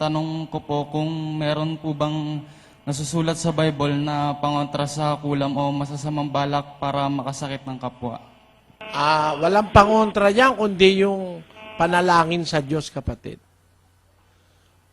tanong ko po kung meron po bang nasusulat sa Bible na pangontra sa kulam o masasamang balak para makasakit ng kapwa. Ah, walang pangontra yan, kundi yung panalangin sa Diyos, kapatid.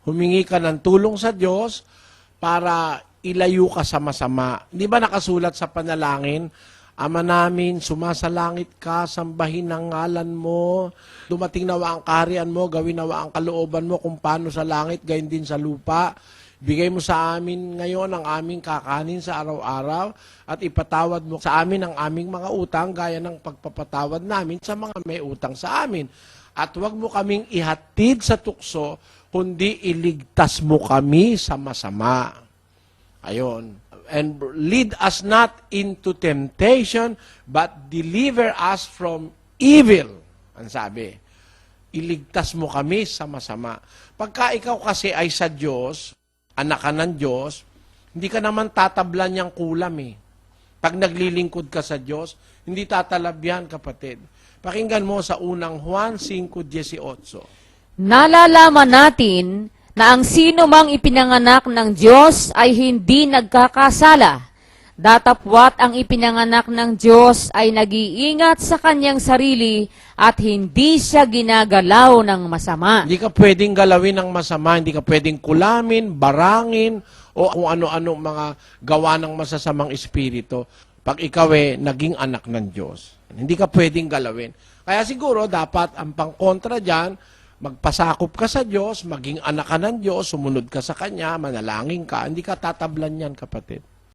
Humingi ka ng tulong sa Diyos para ilayo ka sa masama. Di ba nakasulat sa panalangin, Ama namin, sumasalangit ka, sambahin ang ngalan mo, dumating nawa ang kaharian mo, gawin nawa ang kalooban mo kung paano sa langit, gayon din sa lupa. Bigay mo sa amin ngayon ang aming kakanin sa araw-araw at ipatawad mo sa amin ang aming mga utang gaya ng pagpapatawad namin sa mga may utang sa amin. At huwag mo kaming ihatid sa tukso, kundi iligtas mo kami sa masama. Ayon. And lead us not into temptation, but deliver us from evil. Ang sabi. Iligtas mo kami sa masama. Pagka ikaw kasi ay sa Diyos, anak ka ng Diyos, hindi ka naman tatablan niyang kulam eh. Pag naglilingkod ka sa Diyos, hindi tatalab yan, kapatid. Pakinggan mo sa unang Juan 5.18. Nalalaman natin na ang sino mang ipinanganak ng Diyos ay hindi nagkakasala. Datapwat ang ipinanganak ng Diyos ay nag-iingat sa kanyang sarili at hindi siya ginagalaw ng masama. Hindi ka pwedeng galawin ng masama, hindi ka pwedeng kulamin, barangin, o kung ano-ano mga gawa ng masasamang espiritu. Pag ikaw eh, naging anak ng Diyos. Hindi ka pwedeng galawin. Kaya siguro, dapat ang pangkontra dyan, magpasakop ka sa Diyos, maging anak ka ng Diyos, sumunod ka sa Kanya, manalangin ka, hindi ka tatablan yan, kapatid.